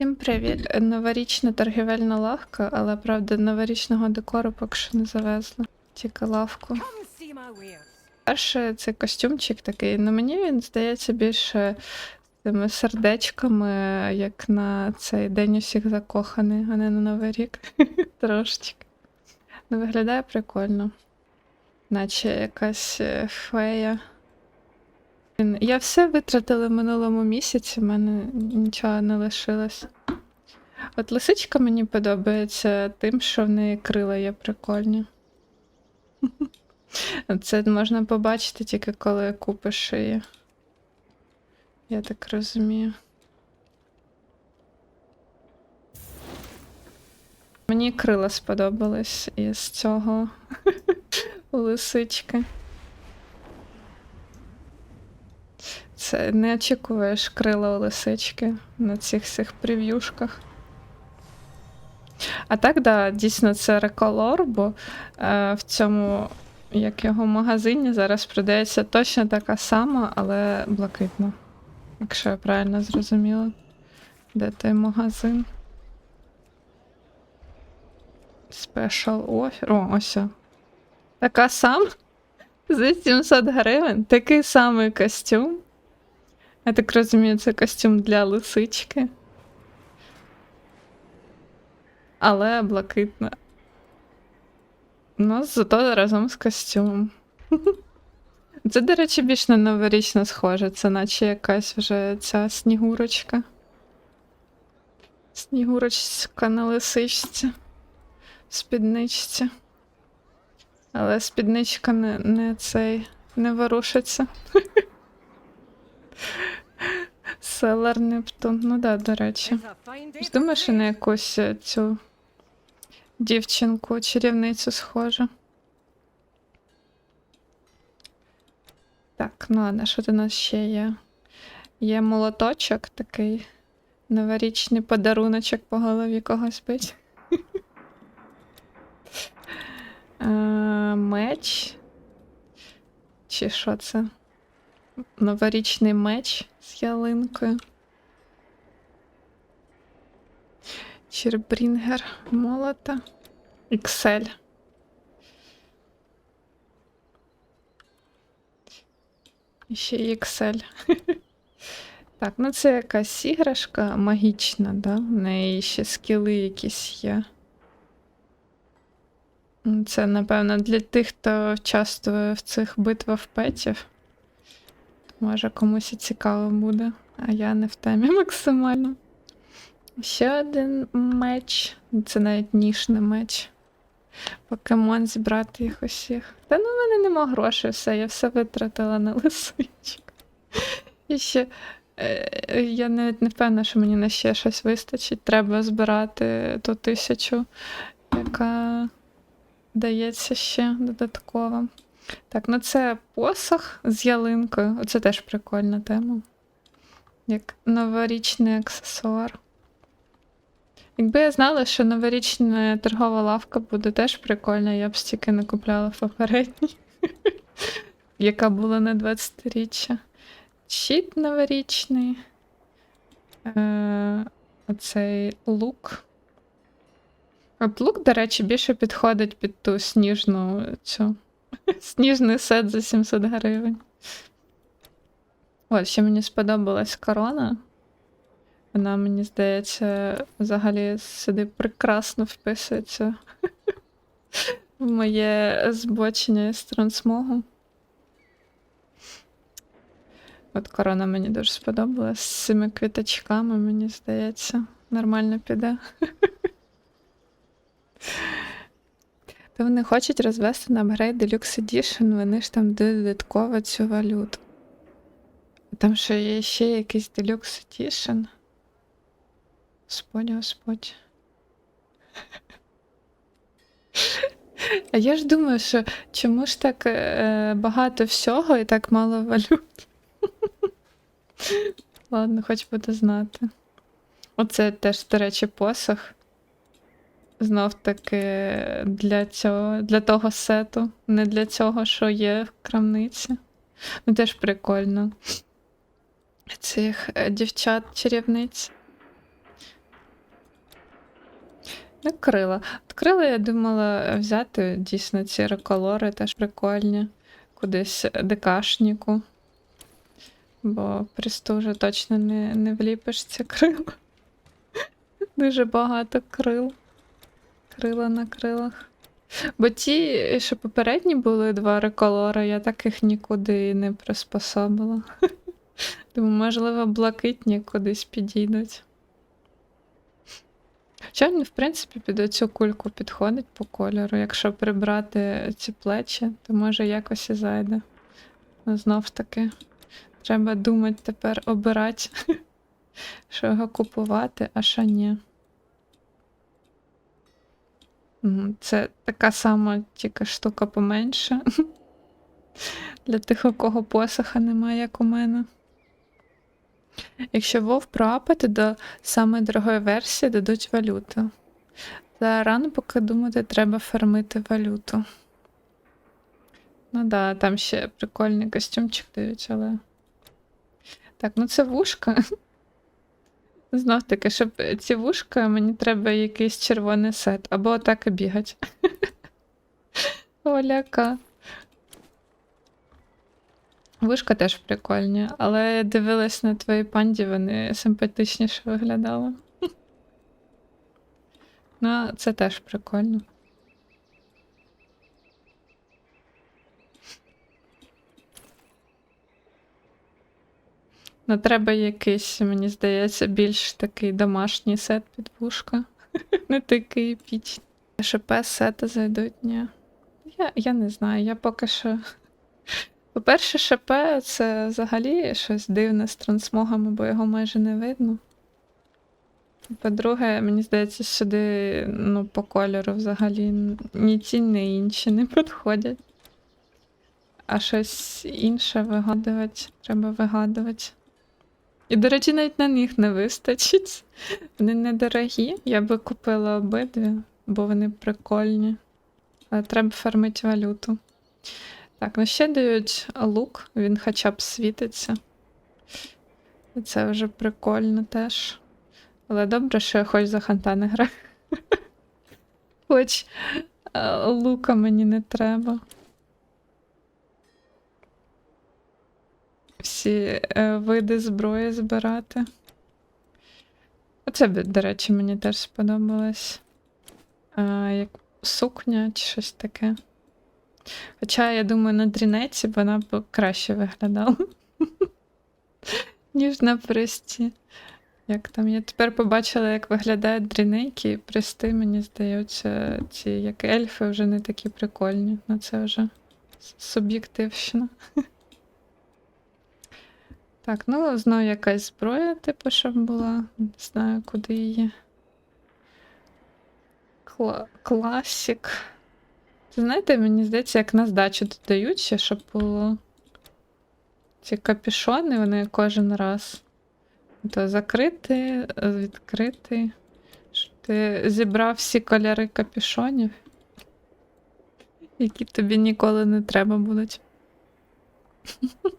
Всім привіт. Новорічна торгівельна лавка, але правда новорічного декору поки що не завезли. Тільки лавку. Перше, це костюмчик такий. Ну мені він здається більше тими сердечками, як на цей день усіх закоханий, а не на Новий рік. Трошечки. Ну, виглядає прикольно. Наче якась е, фея. Я все витратила в минулому місяці, в мене нічого не лишилось. От лисичка мені подобається тим, що в неї крила є прикольні. Це можна побачити тільки коли купиш її. Я так розумію. Мені крила сподобались із цього лисички. Це не очікуєш крила у лисички на цих всіх прев'юшках. А так, да, дійсно, це реколор, бо е, в цьому, як його магазині, зараз продається точно така сама, але блакитна. Якщо я правильно зрозуміла, де той магазин. Special offer. О, ось. Така сама. За 700 гривень. Такий самий костюм. Я так розумію, це костюм для лисички. Але блакитна. Ну, зато разом з костюмом. Це, до речі, більш на новорічно схоже. Це наче якась вже ця снігурочка. Снігурочка на лисичці. Спідничці. Але спідничка не, не цей не ворушиться. Селар Нептун. Ну да, до речі. Думаєш, на якусь е, цю дівчинку, чарівницю схожа. Так, ну ладно, що тут у нас ще є? Є молоточок такий. Новорічний подаруночок по голові когось бить. Е, Меч. Чи що це? Новорічний меч з ялинкою. Чербрінгер молота. Excel. І ще й Excel. Так, ну це якась іграшка магічна, да? В неї ще скіли якісь є. Це, напевно, для тих, хто участвує в цих битвах петів. Може, комусь цікаво буде, а я не в темі максимально. Ще один меч. Це навіть нішний меч. Покемон зібрати їх усіх. Та ну в мене нема грошей, все, я все витратила на лисичок. І ще е, я навіть не впевнена, що мені на ще щось вистачить. Треба збирати ту тисячу, яка дається ще додатково. Так, ну це посох з ялинкою. Оце теж прикольна тема. Як новорічний аксесуар. Якби я знала, що новорічна торгова лавка буде теж прикольна, я б стільки не купляла попередній, яка була на 20-річчя. Щит новорічний. Е, оцей лук. От лук, до речі, більше підходить під ту сніжну цю. Сніжний сет за 700 гривень. От, ще мені сподобалась корона. Вона, мені здається, взагалі сюди прекрасно вписується в моє збочення з трансмогу. От корона мені дуже сподобалась з цими квіточками, мені здається, нормально піде. То вони хочуть розвести на апгрейд Deluxe Edition, вони ж там додатково цю валюту. Там що є ще якийсь Deluxe Edition. Господь, Господь. А я ж думаю, що чому ж так е, багато всього і так мало валют? Ладно, хоч буду знати. Оце теж, до речі, посох. Знов таки для цього, для того сету, не для цього, що є в крамниці. Ну, теж прикольно. Цих е, дівчат-чарівниць. Ну, крила. От крила я думала взяти дійсно ці реколори теж прикольні. Кудись декашніку. Бо просто вже точно не, не вліпиш ці крила. Дуже багато крил. Крила на крилах. Бо ті, що попередні були два реколори, я таких нікуди і не приспособила. Думаю, можливо, блакитні кудись підійдуть. Хоча він, в принципі, під оцю кульку підходить по кольору. Якщо прибрати ці плечі, то може якось і зайде. Ну, знов таки, треба думати тепер обирати, що його купувати, а що ні. Це така сама тільки штука поменше. Для тих, у кого посоха немає, як у мене. Якщо Вов проапати до самої дорогої версії дадуть валюту. Та рано поки думати, треба фармити валюту. Ну да, там ще прикольний костюмчик дають, але. Так, ну це вушка. Знов таки, щоб ці вушка, мені треба якийсь червоний сет, або отак і бігать. Оляка. Вушка теж прикольні, але дивилась на твої панді, вони симпатичніше виглядали. Ну, це теж прикольно. Ну, треба якийсь, мені здається, більш такий домашній сет під вушка. Не такий піч. ШП сети зайдуть, ні. Я, я не знаю, я поки що. По-перше, ШП це взагалі щось дивне з трансмогами, бо його майже не видно. По-друге, мені здається, сюди ну, по кольору взагалі ні ті, ні інші не підходять. А щось інше вигадувати, треба вигадувати. І, до речі, навіть на них не вистачить. Вони недорогі. Я би купила обидві, бо вони прикольні. Але треба фармити валюту. Так, ну ще дають лук, він хоча б світиться. І Це вже прикольно теж. Але добре, що я хоч за ханта не граю. Хоч е, лука мені не треба. Всі е, види зброї збирати. Оце, до речі, мені теж сподобалось. Е, як сукня чи щось таке. Хоча, я думаю, на дрінеці вона б краще виглядала. Ніж на присті. Як там я тепер побачила, як виглядають дрінейки, і присти, мені здається, ці як ельфи вже не такі прикольні. Ну це вже суб'єктивщина. Так, ну знову якась зброя, типу, щоб була. Не знаю, куди її. Кла- класік. Знаєте, мені здається, як на здачу додають ще, щоб було. Ці капюшони, вони кожен раз. То закритий, відкритий. Щоб ти зібрав всі кольори капюшонів, які тобі ніколи не треба будуть.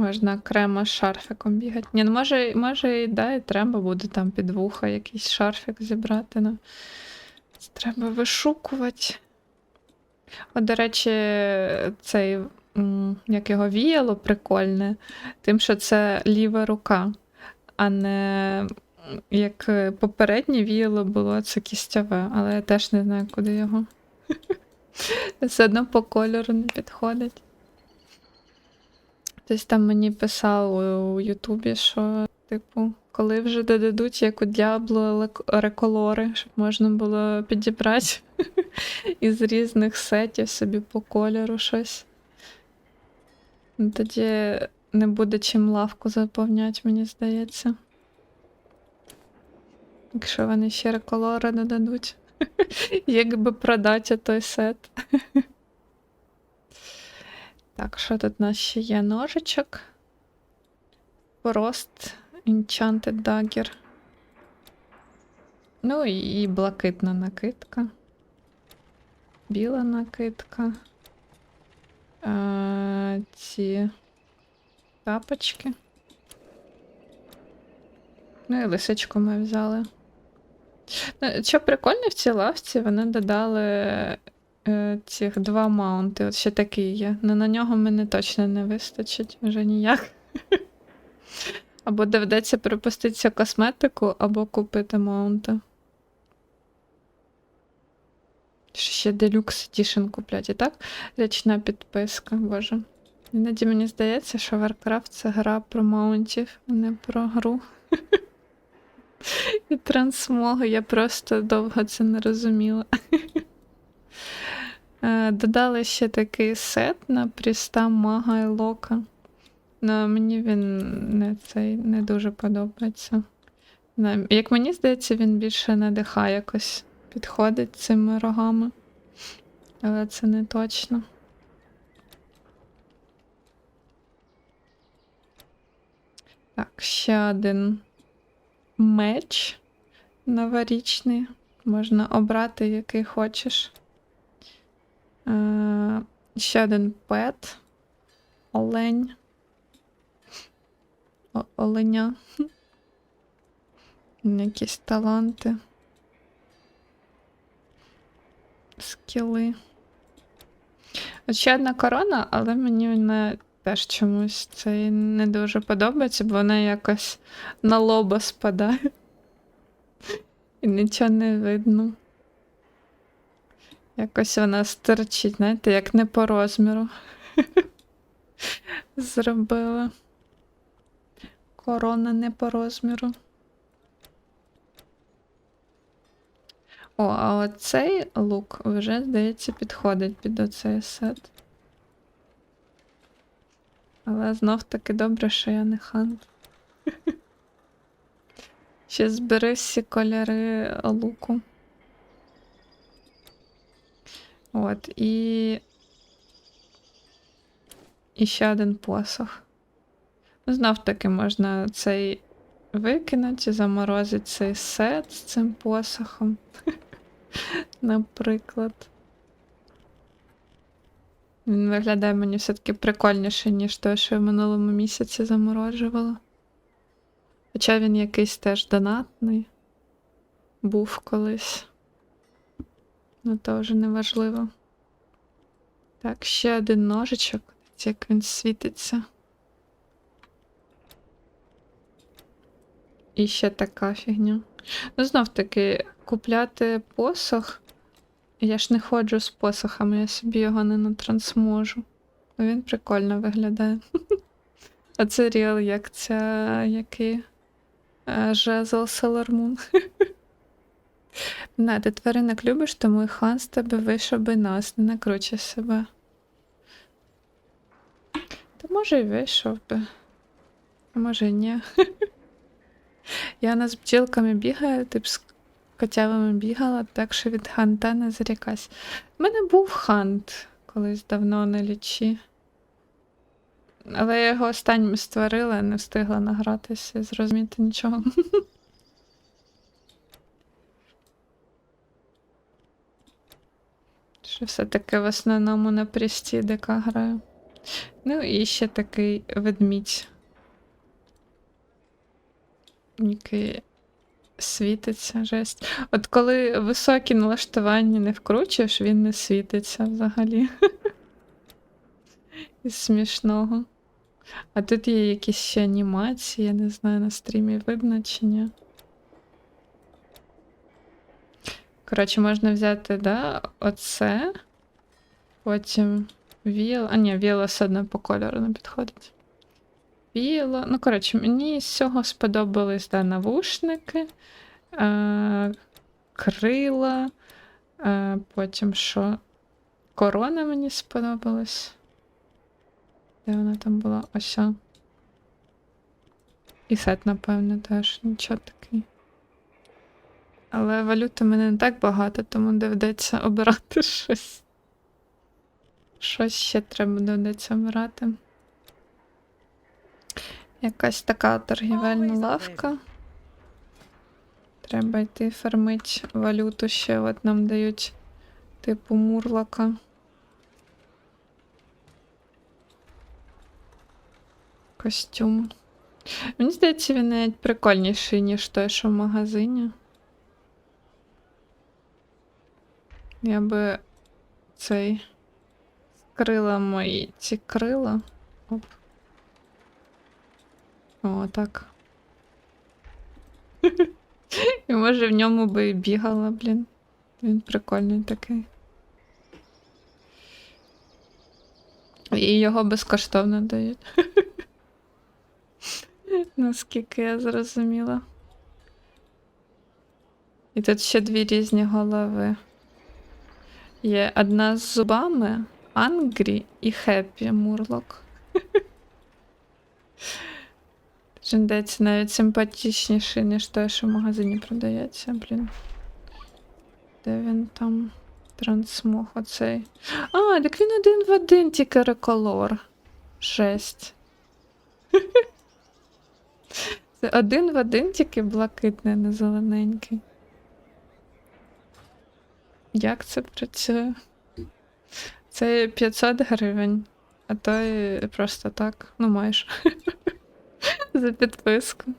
Можна окремо з шарфиком бігати. Ні, ну може, може і да, і треба буде там під вуха якийсь шарфик зібрати. Ну. Це треба вишукувати. От, до речі, цей, як його віяло, прикольне, тим, що це ліва рука, а не як попереднє віяло було це кістяве, але я теж не знаю, куди його. Все одно по кольору не підходить. Хтось там мені писав у- у Ютубі, що, типу, коли вже додадуть як у Діабло реколори, щоб можна було підібрати із різних сетів собі по кольору щось. Ну, Тоді не буде чим лавку заповняти, мені здається. Якщо вони ще реколори додадуть. Якби продати той сет. Так, що тут у нас ще є ножичок? Frost Enchanted Dagger. Ну і блакитна накидка. Біла накидка. Е, ці тапочки. Ну і лисичку ми взяли. Ну, що прикольно в цій лавці, вони додали цих два маунти. От ще такий є. Ну на нього мене точно не вистачить вже ніяк. Або доведеться перепуститися косметику, або купити маунти. Ще Deluxe Edition куплять. І так, річна підписка, боже. Іноді мені здається, що Warcraft це гра про маунтів, а не про гру. І трансмоги, я просто довго це не розуміла. Е, Додали ще такий сет на Пріста Мага і Лока. Ну, мені він не, цей, не дуже подобається. Як мені здається, він більше на ДХ якось підходить цими рогами. Але це не точно. Так, ще один меч новорічний. Можна обрати, який хочеш. Е, ще один пет. Олень. О- оленя. Якісь таланти. Скіли. Ще одна корона, але мені вона теж чомусь це не дуже подобається, бо вона якось на лоба спадає. І нічого не видно. Якось вона стерчить, знаєте, як не по розміру. Зробила. Корона не по розміру. О, а оцей лук вже, здається, підходить під оцей сет. Але знов таки добре, що я не хант. Ще збери всі кольори луку. От, і. І ще один посох. Ну, знов таки можна цей викинути, заморозити цей сет з цим посохом. Наприклад. Він виглядає мені все-таки прикольніше, ніж той, що я минулому місяці заморожувала. Хоча він якийсь теж донатний. Був колись. Ну, то вже не важливо. Так, ще один ножичок. Як він світиться. І ще така фігня. Ну, знов таки, купляти посох. Я ж не ходжу з посохами, я собі його не натрансможу. Він прикольно виглядає. А це Ріал, як ця який е, жезл Sailor Moon. Не, ти тваринок любиш, тому і хан з тебе вийшов би нас, не накручуй себе. Та може й вийшов би. А може й ні. Я нас бджілками бігаю, ти б з котявими бігала, так що від ханта не зарікась. У мене був хант колись давно на лічі. Але я його останнім створила, не встигла награтися зрозуміти нічого. Що все-таки в основному на прісті ДК граю. Ну і ще такий ведмідь. Який світиться, жесть. От коли високі налаштування не вкручуєш, він не світиться взагалі. Із смішного. А тут є якісь ще анімації, я не знаю, на стрімі видно чи ні. Коротше, можна взяти, да, оце. Потім віл. А ні, віло все одно по кольору не підходить. Віло. Ну, коротше, мені з цього сподобались да, навушники, е- крила. Е- потім що? Корона мені сподобалась. Де вона там була? Ось. І сет, напевно, теж нічого такий. Але валюти в мене не так багато, тому доведеться обирати щось. Щось ще треба доведеться обирати. Якась така торгівельна лавка. Треба йти фармить валюту ще. От нам дають типу мурлока. Костюм. Мені здається, він навіть прикольніший, ніж той, що в магазині. Я би цей скрила мої ці крила. Оп. О, так. І може в ньому би і бігала, блін. Він прикольний такий. І його безкоштовно дають. Наскільки я зрозуміла. І тут ще дві різні голови. Є одна з зубами, Ангрі і Хеппі Мурлок. Жендець навіть симпатичніший, ніж той, що в магазині продається, блін. Де він там? Трансмог оцей. А, так він один в один, тільки реколор. Жесть. Це один в один, тільки блакитний, не зелененький. Як це працює? Це 500 гривень, а то просто так, ну майже. За підписку.